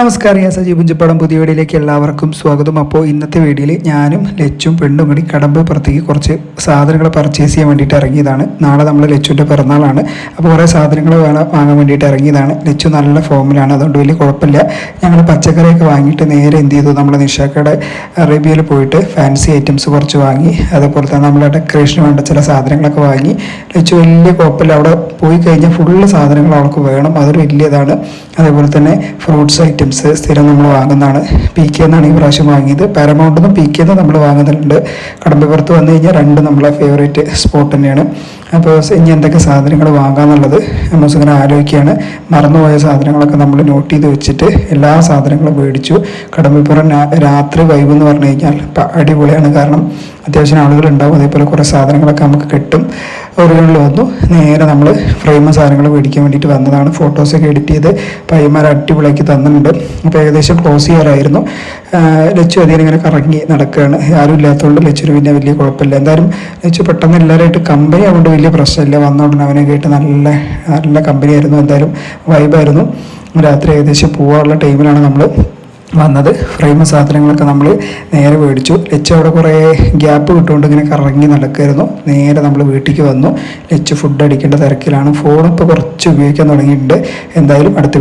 നമസ്കാരം ഞാൻ സജീവ് പുഞ്ചപ്പാടം പുതിയ വീഡിയോയിലേക്ക് എല്ലാവർക്കും സ്വാഗതം. അപ്പോൾ ഇന്നത്തെ വീഡിയോയിൽ ഞാനും ലച്ചും പെണ്ണും കൂടി കടമ്പ് പുറത്തേക്ക് കുറച്ച് സാധനങ്ങൾ പർച്ചേസ് ചെയ്യാൻ വേണ്ടിയിട്ട് ഇറങ്ങിയതാണ്. നാളെ നമ്മൾ ലച്ചുവിന്റെ പിറന്നാളാണ്. അപ്പോൾ കുറേ സാധനങ്ങൾ വാങ്ങാൻ വേണ്ടിയിട്ട് ഇറങ്ങിയതാണ്. ലച്ചു നല്ല ഫോമിലാണ് അതുകൊണ്ട് വലിയ കുഴപ്പമില്ല. ഞങ്ങൾ പച്ചക്കറിയൊക്കെ വാങ്ങിയിട്ട് നേരെ എന്ത് ചെയ്തു? നമ്മൾ നിഷാക്കയുടെ അറേബ്യയിൽ പോയിട്ട് ഫാൻസി ഐറ്റംസ് കുറച്ച് വാങ്ങി അതേപോലെ തന്നെ നമ്മളെ ഡെക്കറേഷന് വേണ്ട ചില സാധനങ്ങളൊക്കെ വാങ്ങി. ലച്ചു വലിയ കുഴപ്പമില്ല. അവിടെ പോയി കഴിഞ്ഞാൽ ഫുള്ള് സാധനങ്ങൾ അവൾക്ക് വേണം. അതൊരു വലിയതാണ്. അതേപോലെ തന്നെ ഫ്രൂട്ട്സ് ഐറ്റംസ് സ്ഥിരം നമ്മൾ വാങ്ങുന്നതാണ്. പി കെ എന്നാണ് ഈ പ്രാവശ്യം വാങ്ങിയത്. പാരമൗണ്ടിൽ നിന്നും പി കെ നമ്മൾ വാങ്ങുന്നുണ്ട്. കടമ്പപ്പുറത്ത് വന്നു കഴിഞ്ഞാൽ രണ്ട് നമ്മളെ ഫേവറേറ്റ് സ്പോട്ട് തന്നെയാണ്. അപ്പോൾ ഇനി എന്തൊക്കെ സാധനങ്ങൾ വാങ്ങാമെന്നുള്ളത് മോസ് ഇങ്ങനെ ആലോചിക്കുകയാണ്. മറന്നുപോയ സാധനങ്ങളൊക്കെ നമ്മൾ നോട്ട് ചെയ്ത് വെച്ചിട്ട് എല്ലാ സാധനങ്ങളും മേടിച്ചു. കടമ്പപ്പുറം രാത്രി വൈബ് എന്ന് പറഞ്ഞു കഴിഞ്ഞാൽ അടിപൊളിയാണ്. കാരണം അത്യാവശ്യം ആളുകൾ ഉണ്ടാവും. അതേപോലെ കുറേ സാധനങ്ങളൊക്കെ നമുക്ക് കിട്ടും. ഓറുകളിൽ വന്നു. നേരെ നമ്മൾ ഫ്രെയിമ സാധനങ്ങൾ മേടിക്കാൻ വേണ്ടിയിട്ട് വന്നതാണ്. ഫോട്ടോസൊക്കെ എഡിറ്റ് ചെയ്ത് പയ്യന്മാർ അടിപൊളിയാക്കി തന്നിട്ടുണ്ട്. അപ്പോൾ ഏകദേശം ക്ലോസ് ചെയ്യാറായിരുന്നു. ലച്ചു അധികം ഇങ്ങനെ കറങ്ങി നടക്കുകയാണ്. ആരും ഇല്ലാത്തതുകൊണ്ട് ലച്ചുവിന് പിന്നെ വലിയ കുഴപ്പമില്ല. എന്തായാലും ലച്ചു പെട്ടെന്ന് എല്ലാവരുമായിട്ട് കമ്പനി ആവുകൊണ്ട് വലിയ പ്രശ്നമില്ല. ഉടനെ അവനെ കേട്ട് നല്ല നല്ല കമ്പനിയായിരുന്നു. എന്തായാലും വൈബായിരുന്നു. രാത്രി ഏകദേശം പോകാനുള്ള ടൈമിലാണ് നമ്മൾ വന്നത്. ഫ്രെയിം സാധനങ്ങളൊക്കെ നമ്മൾ നേരെ മേടിച്ചു. ലച്ച് അവിടെ കുറേ ഗ്യാപ്പ് കിട്ടുകൊണ്ട് ഇങ്ങനെ കറങ്ങി നടക്കുമായിരുന്നു നേരെ നമ്മൾ വീട്ടിലേക്ക് വന്നു. ലച്ച് ഫുഡ് അടിക്കേണ്ട തിരക്കിലാണ്. ഫോൺ കുറച്ച് ഉപയോഗിക്കാൻ തുടങ്ങിയിട്ടുണ്ട്. എന്തായാലും അടുത്ത